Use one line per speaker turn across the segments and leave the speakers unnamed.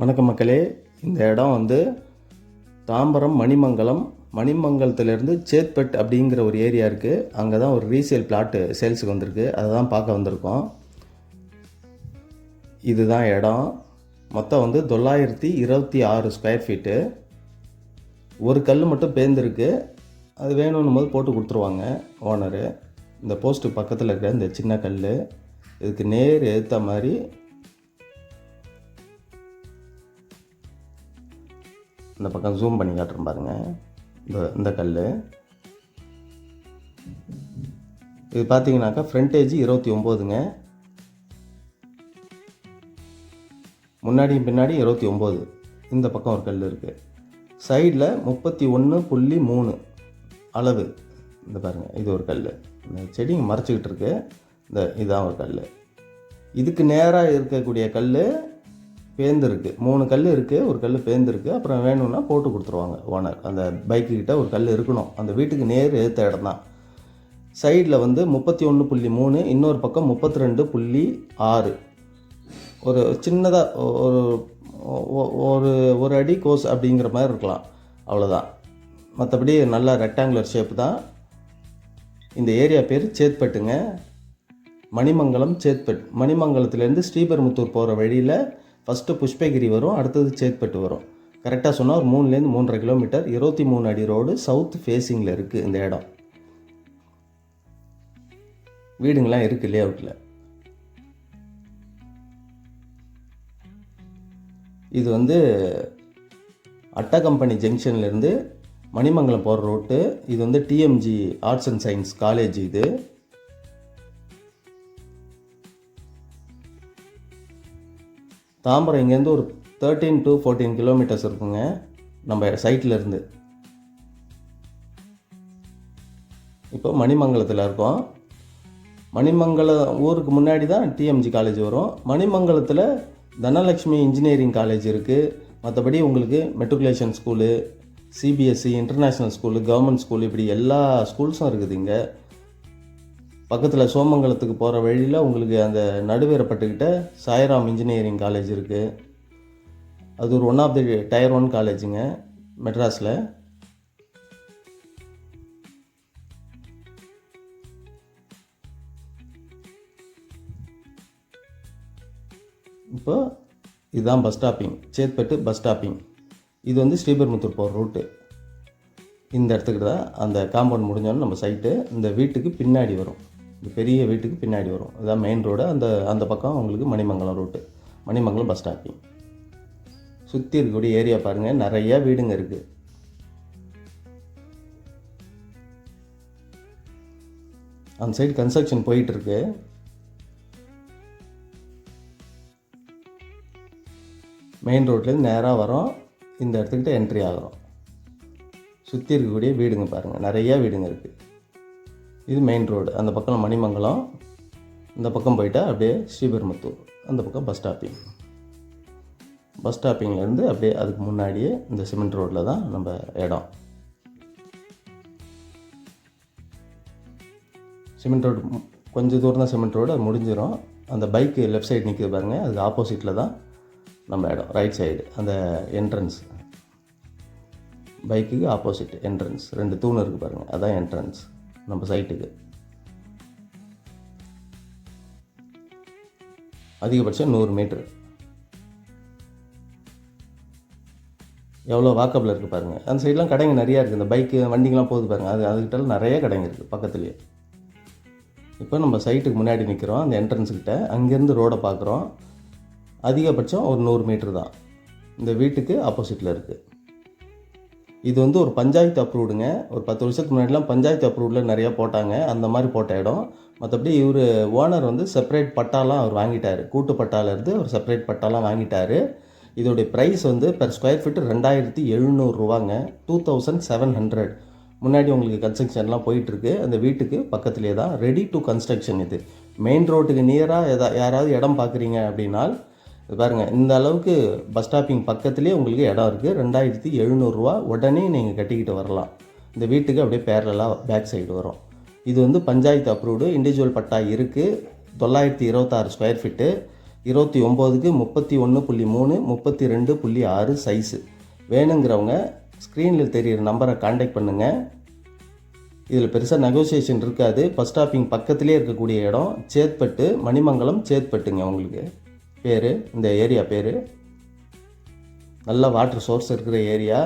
வணக்கம் மக்களே. இந்த இடம் வந்து தாம்பரம் மணிமங்கலம் மணிமங்கலத்திலேருந்து சேத்பட் அப்படிங்கிற ஒரு ஏரியா இருக்குது அங்கே தான் ஒரு ரீசேல் பிளாட்டு சேல்ஸுக்கு வந்திருக்கு. அதை தான் பார்க்க வந்திருக்கோம். இதுதான் இடம். மொத்தம் வந்து தொள்ளாயிரத்தி இருபத்தி ஆறு ஸ்கொயர் ஃபீட்டு ஒரு கல் மட்டும் பேர்ந்துருக்கு அது வேணும்னும் போது போட்டு கொடுத்துருவாங்க ஓனரு இந்த போஸ்ட்டு பக்கத்தில் இருக்கிற இந்த சின்ன கல் இதுக்கு நேர் ஏற்ற மாதிரி இந்த பக்கம் ஜூம் பண்ணி காட்டுறேன் பாருங்கள் இந்த இந்த கல் இது பார்த்தீங்கன்னாக்கா ஃப்ரண்டேஜ் இருபத்தி ஒம்போதுங்க. முன்னாடியும் பின்னாடி இருபத்தி ஒம்பது. இந்த பக்கம் ஒரு கல் இருக்குது சைடில் முப்பத்தி ஒன்று புள்ளி மூணு அளவு. இந்த பாருங்கள் இது ஒரு கல் இந்த செடி மறைச்சிக்கிட்டு இருக்கு. இந்த இதுதான் ஒரு கல் இதுக்கு நேராக இருக்கக்கூடிய கல் பேர்ந்துருக்கு மூணு கல் இருக்குது ஒரு கல் பேர்ந்துருக்கு அப்புறம் வேணும்னா போட்டு கொடுத்துருவாங்க ஓனர் அந்த பைக்குக்கிட்ட ஒரு கல் இருக்கணும். அந்த வீட்டுக்கு நேர் ஏற்ற இடம் தான் சைடில் வந்து முப்பத்தி ஒன்று புள்ளி மூணு இன்னொரு பக்கம் முப்பத்தி ரெண்டு புள்ளி ஆறு. ஒரு சின்னதாக ஒரு ஒரு ஒரு அடி கோஸ் அப்படிங்கிற மாதிரி இருக்கலாம். அவ்வளோதான் மற்றபடி நல்லா ரெக்டாங்குலர் ஷேப் தான். இந்த ஏரியா பேர் சேத்பட்டுங்க. மணிமங்கலம் சேத்பட் மணிமங்கலத்துலேருந்து ஸ்ரீபெருமுத்தூர் போகிற வழியில் ஃபஸ்ட்டு புஷ்பகிரி வரும் அடுத்தது சேத்பட்டு வரும். கரெக்டாக சொன்னால் ஒரு மூணுலேருந்து மூன்றரை கிலோமீட்டர் இருபத்தி மூணு அடி ரோடு சவுத் ஃபேஸிங்கில் இருக்குது இந்த இடம். வீடுங்களாம் இருக்குது லே. அவுட்டில் இது வந்து அட்டா கம்பெனி ஜங்ஷன்லேருந்து மணிமங்கலம் போகிற ரோட்டு இது வந்து TMG arts and science college இது. தாம்பரம் இங்கேருந்து ஒரு தேர்ட்டீன் டு ஃபோர்டீன் கிலோமீட்டர்ஸ் இருக்குங்க. நம்ம சைட்டில் இருந்து. இப்போ மணிமங்கலத்தில் இருக்கோம். மணிமங்கலம் ஊருக்கு முன்னாடி தான் டிஎம்ஜி காலேஜ் வரும். மணிமங்கலத்தில் தனலக்ஷ்மி இன்ஜினியரிங் காலேஜ் இருக்குது மற்றபடி உங்களுக்கு matriculation school CBSE international school government school இப்படி எல்லா ஸ்கூல்ஸும் இருக்குது இங்கே. பக்கத்தில் சோமங்கலத்துக்கு போகிற வழியில் உங்களுக்கு அந்த நடுவேறப்பட்டுக்கிட்ட சாய்ராம் இன்ஜினியரிங் காலேஜ் இருக்குது அது ஒரு one of the tier one காலேஜுங்க மெட்ராஸில். இப்போ இதுதான் bus stopping Chetpet bus stopping இது வந்து ஸ்ரீபெரும்புத்தூர் போகிற ரூட்டு இந்த இடத்துக்கு தான் அந்த காம்பவுண்ட் முடிஞ்சோன்னு நம்ம சைட்டு இந்த வீட்டுக்கு பின்னாடி வரும். இந்த பெரிய வீட்டுக்கு பின்னாடி வரும். அதான் மெயின் ரோடு அந்த அந்த பக்கம் உங்களுக்கு Manimangalam road Manimangalam bus stopping சுற்றி இருக்கக்கூடிய ஏரியா பாருங்கள் நிறைய வீடுங்க இருக்குது அந்த சைடு கன்ஸ்ட்ரக்ஷன் போயிட்டுருக்கு மெயின் ரோட்லேருந்து நேராக வரோம். இந்த இடத்துக்கிட்ட என்ட்ரி ஆகிறோம் சுற்றி இருக்கக்கூடிய வீடுங்க பாருங்கள் நிறையா வீடுங்க இருக்குது இது மெயின் ரோடு அந்த பக்கம் மணிமங்கலம் இந்த பக்கம் போயிட்டா அப்படியே ஸ்ரீபெருமத்தூர் அந்த பக்கம் பஸ் ஸ்டாப்பிங் பஸ் ஸ்டாப்பிங்லேருந்து அப்படியே அதுக்கு முன்னாடியே இந்த சிமெண்ட் ரோட்டில் தான் நம்ம இடம். சிமெண்ட் ரோடு கொஞ்சம் தூரம் தான் சிமெண்ட் ரோடு அது முடிஞ்சிடும் அந்த பைக்கு லெஃப்ட் சைடு நிற்கிது பாருங்கள் அதுக்கு ஆப்போசிட்டில் தான் நம்ம இடம். ரைட் சைடு அந்த என்ட்ரன்ஸ் பைக்குக்கு ஆப்போசிட் என்ட்ரன்ஸ் ரெண்டு தூண் இருக்குது பாருங்கள் அதான் என்ட்ரன்ஸ் நம்ம சைட்டுக்கு அதிகபட்சம் நூறு மீட்ரு எவ்வளோ வாக்கப்பில் இருக்குது பாருங்கள் அந்த சைட்லாம் கடைங்க நிறையா இருக்குது இந்த பைக்கு வண்டிங்கெலாம் போகுது பாருங்கள் அது அதுக்கிட்டலாம் நிறைய கடைங்க இருக்குது பக்கத்துலேயே. இப்போ நம்ம சைட்டுக்கு முன்னாடி நிற்கிறோம் அந்த entrance அங்கேருந்து ரோடை பார்க்குறோம் அதிகபட்சம் ஒரு நூறு மீட்ரு தான். இந்த வீட்டுக்கு ஆப்போசிட்டில் இருக்குது இது வந்து ஒரு பஞ்சாயத்து அப்ரூவ்டுங்க ஒரு பத்து வருஷத்துக்கு முன்னாடிலாம் பஞ்சாயத்து அப்ரூவ்டில் நிறையா போட்டாங்க. அந்த மாதிரி போட்ட இடம். மற்றபடி இவர் ஓனர் வந்து செப்பரேட் பட்டாலாம் அவர் வாங்கிட்டார். கூட்டு பட்டாலேருந்து ஒரு செப்பரேட் பட்டாலாம் வாங்கிட்டார். இதோடைய ப்ரைஸ் வந்து பெர் ஸ்கொயர் ஃபீட் ரெண்டாயிரத்தி எழுநூறுரூவாங்க டூ தௌசண்ட் செவன் ஹண்ட்ரட் முன்னாடி உங்களுக்கு கன்ஸ்ட்ரக்ஷன்லாம் போயிட்டுருக்கு. அந்த வீட்டுக்கு பக்கத்துலேயே தான் ரெடி டு கன்ஸ்ட்ரக்ஷன் இது. மெயின் ரோட்டுக்கு நியராக எதா யாராவது இடம் பார்க்குறீங்க அப்படின்னா பாருங்கள் இந்த அளவுக்கு பஸ் ஸ்டாப்பிங் பக்கத்துலேயே உங்களுக்கு இடம் இருக்குது ரெண்டாயிரத்தி எழுநூறுரூவா உடனே நீங்கள் கட்டிக்கிட்டு வரலாம். இந்த வீட்டுக்கு அப்படியே பேரலாக பேக் சைடு வரும். இது வந்து பஞ்சாயத்து அப்ரூவ்டு இண்டிவிஜுவல் பட்டா இருக்குது தொள்ளாயிரத்தி இருபத்தாறு ஸ்கொயர் ஃபீட்டு இருபத்தி ஒம்போதுக்கு முப்பத்தி ஒன்று புள்ளி மூணு முப்பத்தி ரெண்டு புள்ளி ஆறு சைஸு வேணுங்கிறவங்க ஸ்க்ரீனில் தெரியிற நம்பரை காண்டாக்ட் பண்ணுங்கள் இதில் பெருசாக நெகோசியேஷன் இருக்காது. பஸ் ஸ்டாப்பிங் பக்கத்துலேயே இருக்கக்கூடிய இடம் சேத்பட்டு மணிமங்கலம் சேத்பட்டுங்க உங்களுக்கு. பேர் இந்த ஏரியா பேர். நல்ல வாட்டர் சோர்ஸ் இருக்கிற ஏரியா.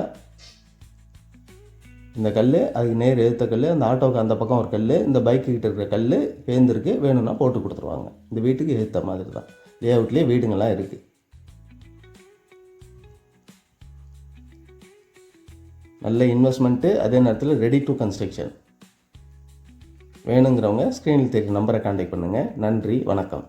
இந்த கல் அதுக்கு நேர் எடுத்த கல் அந்த ஆட்டோவுக்கு அந்த பக்கம் ஒரு கல் இந்த பைக்கு கிட்ட இருக்கிற கல் பேர்ந்துருக்கு வேணும்னா போட்டு கொடுத்துருவாங்க. இந்த வீட்டுக்கு ஏற்ற மாதிரி தான் லே அவுட்லேயே வீடுங்கள்லாம் இருக்குது நல்ல இன்வெஸ்ட்மெண்ட்டு அதே நேரத்தில் ரெடி டு கன்ஸ்ட்ரக்ஷன் வேணுங்கிறவங்க ஸ்க்ரீனில் தெரியும் நம்பரை காண்டாக்ட் பண்ணுங்கள் நன்றி வணக்கம்.